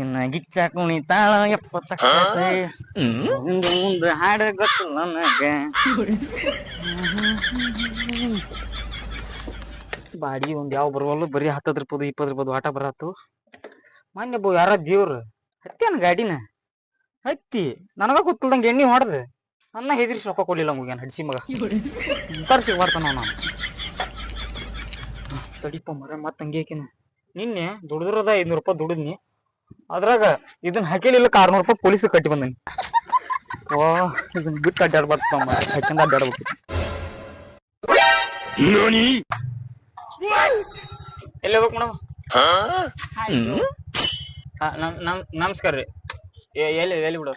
ಇನ್ನ ಗಿಚ್ಚ ಕುಣಿತಾಳ ಮುಂದೆ ಮುಂದೆ ಹಾಡ ಗೊತ್ತಿಲ್ಲ ನನಗ. ಬಾಡಿ ಒಂದ್ ಯಾವ ಬರುವಲ್ಲ ಬರೀ ಹತ್ತದ್ರ ಪದ ಇಪ್ಪತ್ ಪದ ಆಟ ಬರತ್ತು ಮೊನ್ನೆ ಬೋ ಯಾರ ದೇವ್ರು ಹತ್ತೇನ ಗಾಡಿನ? ಹತ್ತಿ ನನಗ ಗೊತ್ತಿಲ್ದಂಗ ಎಣ್ಣೆ ಹೊಡೆದ. ನನ್ನ ಹೆದ್ರಿ ರೊಕ್ಕ ಕೊಡ್ಲಿಲ್ಲ ಮುಗಿಯನ್ ಹಡ್ಸಿ ಮಗ. ತರ್ಸಿ ಬರ್ತಾನ ನಾನು. ತಡಿಪ ಮರ ಮತ್ತ ಹಂಗೇಕಿನ ನಿನ್ನೆ ದುಡಿದ್ರದ ಐನೂರು ರೂಪಾಯಿ ದುಡಿದ್ನಿ. ಅದ್ರಾಗ ಇದನ್ನ ಹಾಕಿಲಿಲ್ಲ ಆರ್ನೂರು ರೂಪಾಯಿ ಪೊಲೀಸ್ ಕಟ್ಟಿ ಬಂದನಿ. ಓ ಇದನ್ನ ಬಿಟ್ಟು ಅಡ್ಡಾಡ್ಬಾರ್ದು ಮರ ಹಾಕಿಂದ ಅಡ್ಡಾಡ್ಬೇಕು ಎಲ್ಲಿ ಹೋಗ್ಬೇಕು ಮೇಡಮ್? ನಮಸ್ಕಾರ ರೀ. ಎ- ಎಲ್ಲಿ ಎಲ್ಲಿ ಬಿಡು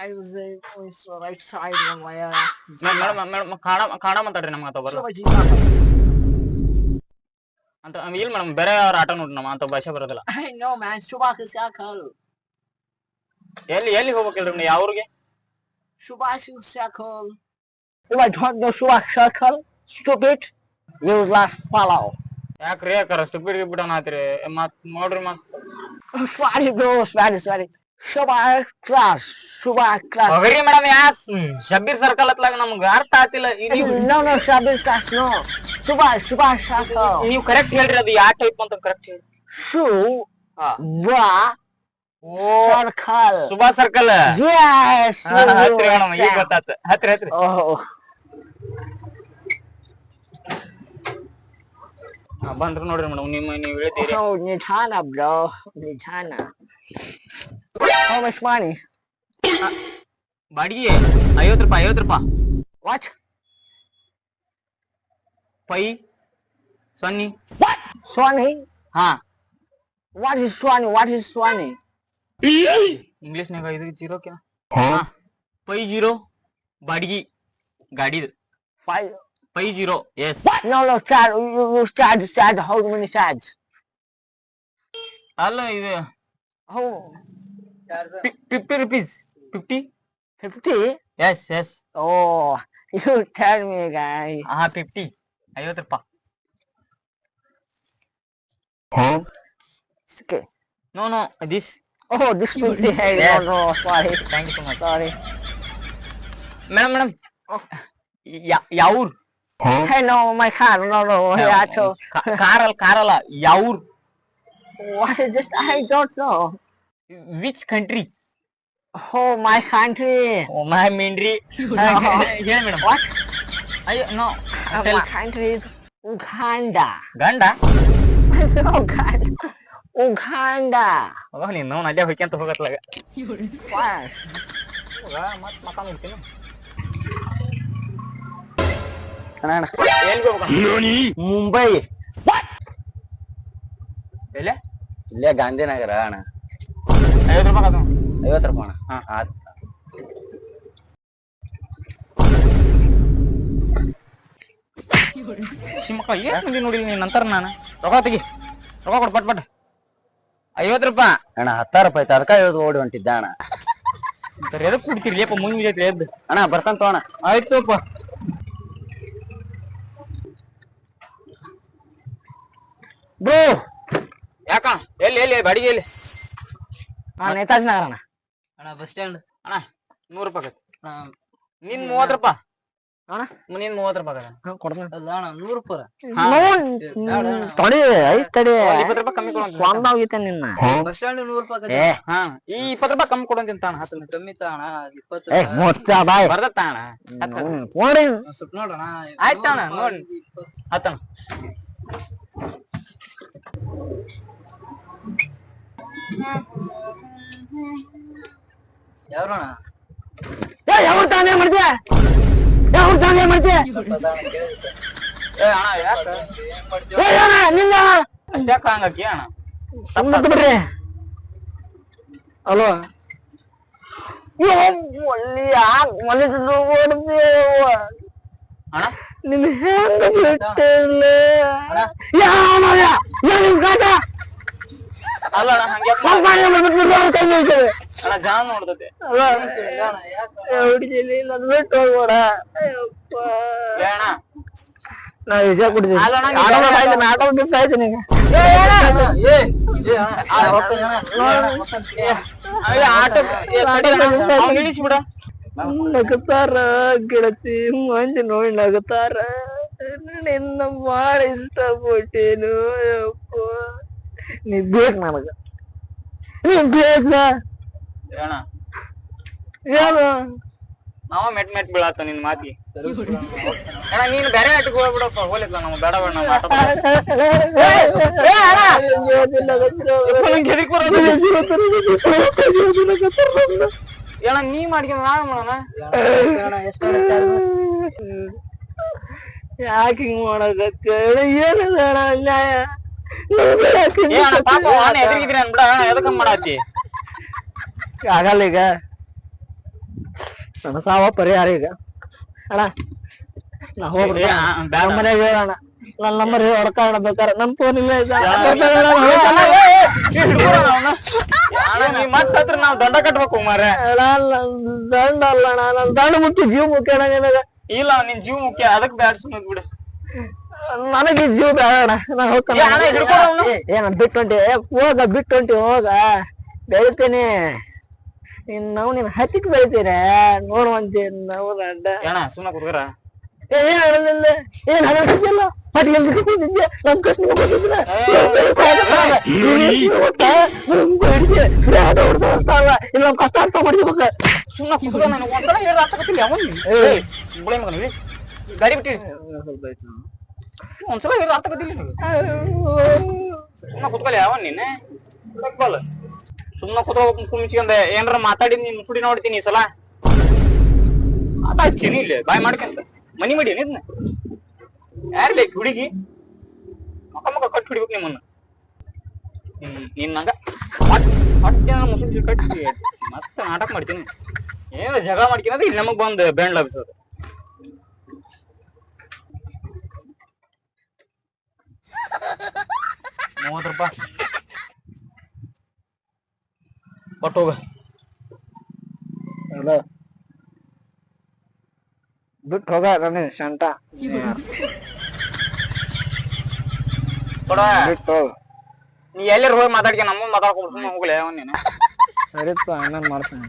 I was uh, was right side of my uh, madam madam ಕಾಣ ಕಾಣ ಮಾತಾಡ್ರಿ ನಮ್ಗೆ ಅಂತಾ ನಾವು ಏನು ನಮ್ಮ ಬೆರ ಅವರು ಆಟನೋ ಅಂತ ಭಾಷೆ ಬರೋದಿಲ್ಲ. ನೋ ಮ್ಯಾನ್ ಶುಭಾಶಯ ಕೋ ಎಲ್ಲಿ ಎಲ್ಲಿ ಹೋಗ್ಬೇಕಲ್ರಿ ಎಲ್ಲರೂ ನಾವು யாರಿಗೆ ಶುಭಾಶಯ ಕೋ ಓ ಬೈ ಠಾಕ್ ನೋ ಶುಭಾಶಯ ಕೋ ಸ್ಟುಪಿಡ್ ನೀಸ್ ಲಸ್ಟ್ ಫಾಲೋ ಯಾಕ ರೇಕರ ಸ್ಟುಪಿಡ್ ಬಿಡೋನಾತಿ ಮತ್ತೆ ಮೌಡರ್ ಮತ್ತೆ ಸಾರಿ ಬ್ರೋ ಸಾರಿ ಶುಭಾಶಯ ಕ್ರಾಶ್ ಶುಭಾಶಯ ಕ್ರಾಶ್ ಓಕೆ ಮೇಡಂ ಯಾಸ್. ಸರ್ಕಲ್ ಹತ್ಲಾಗ ನಮ್ಮ ಅರ್ಥ ತಾತಿಲ್ಲ ಇನ್ನು ನೋ ನೋ Subak, Subak ನೀವು ಕರೆಕ್ಟ್ ಹೇಳ್ರಿ ಅದು ಯಾವ ಟೈಪ್ ಅಂತ ಕರೆಕ್ಟ್ ಹೇಳಿ ಹಾ. Ba, ಓ Sakal. ಸುಭಾ ಸರ್ಕಲ್ ಹತ್ರ ಮೇಡಮ್ ಈಗ. ಗೊತ್ತಾತ ಹತ್ರಿ ಹತ್ರಿ. ಹಾ, ಬಂದ್ರು ನೋಡ್ರಿ ಮೇಡಮ್ ನಿಮ್ಮ ನೀವು ಹೇಳ್ತೀರಿ ನಿಧಾನ ಬ್ರೋ ನಿಧಾನ. How much money? ಬಾಡಿಗೆ ಐವತ್ತು ರೂಪಾಯಿ ಐವತ್ತು ರೂಪಾಯಿ पाई सोनी। What Sony? हाँ। What is Sony what is Sony English नहीं में तो ज़ीरो क्या? हाँ। पाई ज़ीरो बाड़ी गाड़ी। पाई पाई ज़ीरो यस नो नो चार you charge charge how many charge hello इधर। How fifty rupees fifty fifty yes yes oh you tell me guys हाँ फिफ्टी ಐವತ್ತು ರೂಪಾಯಿ It's no no this Oh, this fifty. Hey, Yes. no, no, sorry, thank you so much sorry. Madam madam ಯಾವ ಊರ್ Hey, no, my car. No, no. Hey, I told. ಕಾರಲ್ಲ ಕಾರಲ್ಲ ಯಾವ ಊರ್ What is this? I don't know. Which country Oh, my country. My ಮೀನ್ರಿ ಹೇಳಿ madam What? ಅಯ್ಯೋ no Is Uganda. ಗಂಡ no, Uganda. Uganda. ಅವಾಗ ನೀನು ನಾವು ಅಲ್ಲೇ ಹೋಗತ್ಲಾಗ? ಮತ್ ಅಣ್ಣ, ಅಣ್ಣ. ಎಲ್ಲಿ ಹೋಗ್ಬೇಕು ಮುಂಬೈ ಎಲ್ಲೇ ಇಲ್ಲೇ ಗಾಂಧಿನಗರ ಅಣ್ಣ ಐವತ್ತು ರೂಪಾಯಿ ಐವತ್ತು ರೂಪಾಯಿ ಅಣ್ಣ ಹಾ. ಆತ್. ಶಿಮಕ್ಕ ಏನ್ ಮಂದಿ ನೋಡಿಲ್ಲ ನೀನ್? ನಂತರ ನಾನು. ರೊಕ್ಕ ತೆಗಿ. ರೊಕ್ಕ ಕೊಡ್ ಪಟ್ ಪಟ್. ಐವತ್ತು ರೂಪಾಯಿ. ಅಣ್ಣ ಹತ್ತಾರು ರೂಪಾಯಿ ಐತೆ ಅದಕ್ಕ ಐವತ್ತು ಓಡಿ ಹೊಂಟಿದ್ದ ಅಣ್ಣ. ಸರ್ ಎದಕ್ ಕುಡ್ತೀರಿ ಲೇಪ ಮುಂದೆ ಎದ್ದು. ಅಣ್ಣ ಬರ್ತಾನ ಆಯ್ತು ಅಪ್ಪ ಬ್ರೋ! ಯಾಕ? ಎಲ್ಲಿ ಎಲ್ಲಿ ಬಾಡಿಗೆ ಎಲ್ಲಿ? ಹಾ ನೇತಾಜಿ ನಗರ ಅಣ್ಣ. ಅಣ್ಣ ಬಸ್ ಸ್ಟ್ಯಾಂಡ್. ಅಣ್ಣ ನೂರು ರೂಪಾಯಿ ಆಗತ್ತೆ ನಿನ್ ಮೂವತ್ತು ರೂಪಾಯಿ. ಅಣ್ಣ ನಿನ್ ಮೂವತ್ತು ರೂಪಾಯಿ ತಡಿ ಐತ್ ತಡಿ. ಇಪ್ಪತ್ತು ರೂಪಾಯಿ ಕಮ್ಮಿ ಕೊಡು ಒಂದಾಗೈತೆ ನಿನ್ನ. ಬಸ್ ಸ್ಟ್ಯಾಂಡ್ ನೂರು ರೂಪಾಯಿ ಹಾ. ಈ ಇಪ್ಪತ್ತು ರೂಪಾಯಿ ಕಮ್ಮಿ ಕೊಡು ಅಂತ ಅಣ್ಣ. ಕಮ್ಮಿ ತಾಣ ಇಪ್ಪತ್ತು ಮುಚ್ಚ ಬಾಯ್. ಬರ್ದತ್ತ ಅಣ್ಣ ನೋಡಿ ಸ್ವಲ್ಪ ನೋಡೋಣ. ಆಯ್ತಣ್ಣ ನೋಡಿ. ಹತ್ತಣ ಯಾವ್ರಣ ಏ ಯಾವ ತಾನೇ ಮಾಡ್ತೀಯ ಯಾವ ಏನ್ ಮಾಡ್ತೀಯ ಏ ಅಣ್ಣ ನಿನ್ನ ಯಾಕ ಹಂಗಾಕಿ ಅಣ್ಣ ಸುಮ್ಮನೆ ಬಿಡ್ರಿ ಹಲೋ ಒಲ್ಲಿ ಯಾಕೆ ಮನಸ್ಸು ಓಡ್ದೇವ ಅಣ್ಣ? ನಿನ್ನ ಹೆಂಗ ಬಿಟ್ಟಿಲ್ಲ ಯಾವ ನಿಮ್ ಕಾಟ? ಅಲ್ಲ ಹಂಗೆ ಕೈ ಬೀಳ್ತದೆ ಅಣ್ಣ ನೋಡ್ತತೆ ಹುಡುಗಿಲಿ ಬಿಟ್ಟು ಅಣ್ಣ ನಾ ವಿಷಯ ಕುಡಿದೀನಿ ನೀನ್ ಮಿಸ್ ಆಯ್ತು ಇಳಿಸ್ಬಿಡ ನಗತಾರ ಗೆಳತಿ. ಮಂದಿ ನೋಡಿ ನಗತಾರ ನಿನ್ನ ಬಾಳ ಇಷ್ಟ ಪಟ್ಟೇನು ನೀ ಬೇಕ್ ನನಗ. ನೀ ಬೇಕ ಅಣ್ಣ ಏನು ನಾವ ಮೆಟ್ ಮೆಟ್ ಬೀಳಾತ ನಿನ್ ಮಾತಿ. ಅಣ್ಣ ನೀನ್ ಬೇರೆ ಆಟಕ್ಕೆ ಹೋಗ್ಬಿಡಪ್ಪ ಹೋಲಿಲ್ಲ ನಮ್ಮ ಬೇಡ ಬೇಡ ನಮ್ಮ ಆಟ ನಂಗೆ ಹೆದರಿಕೆ ಬರೋದು? ಅಣ್ಣ ನೀ ಮಾಡ್ಕೊಂಡು ನಾವ್ ಮಾಡೋಣ? ಯಾಕೆ ಹಿಂಗ್ ಮಾಡಕತ್ತ ಏನಿಲ್ಲ ಅಣ್ಣ ಅನ್ಯಾಯ. ಏ ಅಣ್ಣ ಪಾಪ ಅಣ್ಣ ಎದುರಿಗಿದ್ರಿ ಅನ್ಬಿಡ ಅಣ್ಣ ಎದಕ್ಕ ಮಾಡಾತಿ? ಆಗಲ್ಲ ಈಗ. ನನ್ನ ಸಾವ ಪರಿಹಾರ ಈಗ. ಅಣ್ಣ ನಾ ಹೋಗ್ರಿ ಬ್ಯಾಡ. ಮನೆಗೆ ಹೇಳೋಣ ನನ್ನ ನಂಬರ್ ಹೊಡ್ಕಾಣ ಬೇಕಾರೆ ನಮ್ ಫೋನ್ ಇಲ್ಲ ಮತ್ ಸತ್ರ ನಾವ್ ದಂಡ ಕಟ್ಬೇಕು ಮಾರ್ರೆ. ದಂಡ ಅಲ್ಲ ನನ್ ದಂಡ ಮುಖ್ಯ ಜೀವ ಮುಖ್ಯ ಇಲ್ಲ ನಿನ್ ಜೀವ ಮುಖ್ಯ. ಅದಕ್ ಬ್ಯಾಡ ಸುಮ್ಮನೆ ಬಿಡು ನನಗೆ ಜೀವ ಬೇಡ ನಾ ಹೋಗ್ತಾನೆ. ಏನ ಬಿಟ್ಟು ಹೊಂಟಿ. ಹೋಗ ಬಿಟ್ಟು ಹೊಂಟಿ ಹೋಗ. ಬೆಳಿತೇನೆ ನೀನ್ ನಾವು ನಿನ್ ಹತ್ತಿಕ್ ಬೆಳಿತೀರ ನೋಡುವಂತೆ ನಾವು ಸುಮ್ಮನೆ ಏ, ಏನ್ ಏನ್ ಹೇಳಲಿಲ್ಲ ಪಟ್ಟಿಗೆ ಕೂತಿದ್ದೆ ನಮ್ ಕಷ್ಟ ಕೂತಿದ್ರೆ ಇಲ್ಲ ನಮ್ ಕಷ್ಟ ಅರ್ಥ ಮಾಡ್ಕೋಬೇಕ ಸುಮ್ಮನೆ ಕುತ್ಕರ ನನಗೆ ಒಂದ್ಸಲ ಹೇಳಿ ಹತ್ತಕತ್ತಿಲ್ಲ ಅವನ್ ಬುಳೆ ಗಾಡಿ ಬಿಟ್ಟಿ. ಒಂದ್ಸಲ ಹೇಳಿ ಹತ್ತಕತ್ತಿಲ್ಲ ಸುಮ್ಮನೆ ಕುತ್ಕೊಳ್ಳಿ ಅವನ್ ನೀನೆ? ಬಲ್ಲ ಸುಮ್ಮನೆ ಕುತ್ಕೋಬೇಕು ಕುಮಿಚ್ಕೊಂಡೆ ಏನಾರ ಮಾತಾಡಿದ್ ನಿನ್ ಸುಡಿ ನೋಡ್ತೀನಿ ಈ ಸಲ. ಚೆನ್ನಿ ಇಲ್ಲ, ಬಾಯ್ ಮಾಡ್ಕಂತ. ಮನಿ ಮಾಡಿ ನಿದ್ನ ಯಾರ್ ಬೇಕು ಹುಡುಗಿ? ಮಕ್ಕ ಮುಖ ಕಟ್ಟಿ ಹಿಡಿಬೇಕು ನಿಮ್ಮನ್ನ. ನೀನ್ ನಂಗ ಹೊಟ್ಟೆ ಮುಸುಡಿ ಕಟ್ಟಿ ಮತ್ತೆ ನಾಟಕ ಮಾಡ್ತೀನಿ. ಏನೋ ಜಗಳ ಮಾಡ್ಕಿನದ ಇಲ್ಲಿ ನಮಗ್ ಬಂದ್ ಬ್ಯಾಂಡ್ ಲಭಿಸೋದು. ಮೂವತ್ತು ರೂಪಾಯಿ. ಕೊಟ್ಟು ಹೋಗ. ಬಿಟ್ಟು ಹೋಗ ನನ್ನ ಶಂಟ ಕೊಡ. ಬಿಟ್ಟು ಹೋಗ. ನೀ ಎಲ್ಲರೂ ಹೋಗಿ ಮಾತಾಡ್ಕೆ ನಮ್ಮ ಸುಮ್ಮನೆ ಹೋಗ್ಲಿ ಅವನ್ ನೀನು. ಸರಿತ್ತು ಮಾಡ್ತೀನಿ ಮಾಡ್ತಾನೆ.